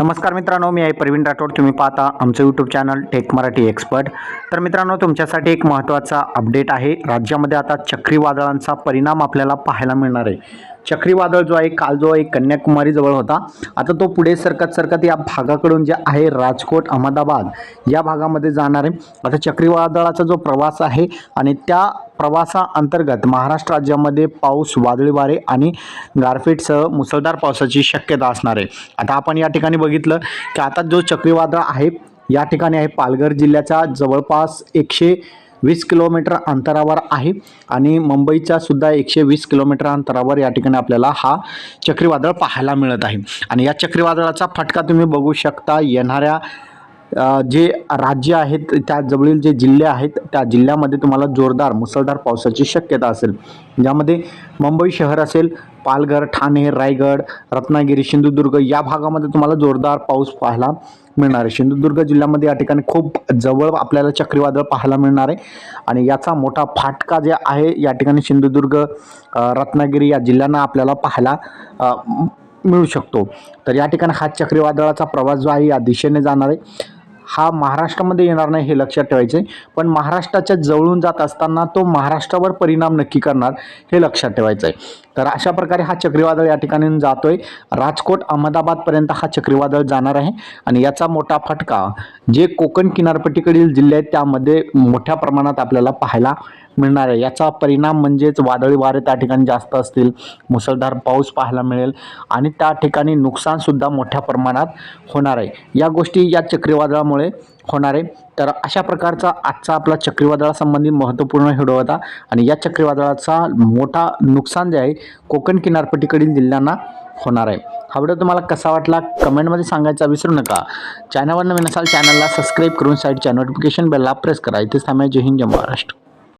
नमस्कार मित्रांनो मी आहे प्रवीण राठोड. तुम्ही पाहता आमचं YouTube channel tech Marathi expert तर मित्रांनो तुमच्यासाठी एक महत्त्वाचा अपडेट आहे. राज्यामध्ये आता चक्रीवादळांचा परिणाम आपल्याला पाहायला मिळणार आहे. चक्रीवादळ जो आहे काल जो आहे कन्याकुमारीजवळ होता. आता तो पुढे सरकत सरकत या भागाकडून जे आहे राजकोट अहमदाबाद या भागामध्ये जाणार आहे. आता चक्रीवादळाचा जो प्रवास आहे आणि त्या प्रवासाअंतर्गत महाराष्ट्र राज्यामध्ये पाऊस वादळी वारे आणि गारपीटसह मुसळधार पावसाची शक्यता असणार. आहे आता आपण या ठिकाणी बघितलं की आता जो चक्रीवादळ आहे या ठिकाणी आहे पालघर जिल्ह्याचा. जवळपास एकशे वीस किलोमीटर अंतरावर आहे आणि मुंबईच्या सुद्धा एकशे वीस किलोमीटर अंतरावर या ठिकाणी आपल्याला हा चक्रीवादळ पाहायला मिळत आहे. आणि या चक्रीवादळाचा फटका तुम्ही बघू शकता येणाऱ्या जे राज्य आहेत त्या जवळील जे जिल्हे आहेत त्या जिल्ह्यामध्ये तुम्हाला जोरदार मुसळधार पावसाची शक्यता असेल. ज्यामध्ये मुंबई शहर असेल पालघर ठाणे रायगड रत्नागिरी सिंधुदुर्ग या भागामध्ये तुम्हाला जोरदार पाऊस पाहायला मिळणार आहे. सिंधुदुर्ग जिल्ह्यामध्ये या ठिकाणी खूप जवळ आपल्याला चक्रीवादळ पाहायला मिळणार आहे. आणि याचा मोठा फाटका जे आहे या ठिकाणी सिंधुदुर्ग रत्नागिरी या जिल्ह्यांना आपल्याला पाहायला मिळू शकतो. तर या ठिकाणी हा चक्रीवादळाचा प्रवास जो आहे या दिशेने जाणार आहे. हा महाराष्ट्रामध्ये येणार नाही हे लक्षात ठेवायचे आहे. पण महाराष्ट्राच्या जवळून जात असताना तो महाराष्ट्रावर परिणाम नक्की करणार हे लक्षात ठेवायचं आहे तर अशा प्रकारे हा चक्रीवादळ या ठिकाणी जातोय. राजकोट अहमदाबादपर्यंत हा चक्रीवादळ जाणार आहे. आणि याचा मोठा फटका जे कोकण किनारपट्टीकडील जिल्हे आहेत त्यामध्ये मोठ्या प्रमाणात आपल्याला पाहायला मिळणार आहे. याचा परिणाम म्हणजेच वादळी वारे त्या ठिकाणी जास्त असतील मुसळधार पाऊस पाहायला मिळेल आणि त्या ठिकाणी नुकसानसुद्धा मोठ्या प्रमाणात होणार आहे. या गोष्टी या चक्रीवादळामुळे होणार आहे. तर अशा प्रकारचा आजचा आपला चक्रीवादळासंबंधी महत्त्वपूर्ण हिडो होता. आणि या चक्रीवादळाचा मोठा नुकसान जे आहे कोकण किनारपट्टीकडील जिल्ह्यांना होणार आहे. हा व्हिडिओ तुम्हाला कसा वाटला कमेंटमध्ये सांगायचा विसरू नका. चॅनलवर नवीन असाल चॅनलला सबस्क्राईब करून साईडच्या नोटिफिकेशन बेलला प्रेस करा. इथेच थांबा जय हिंद जय महाराष्ट्र.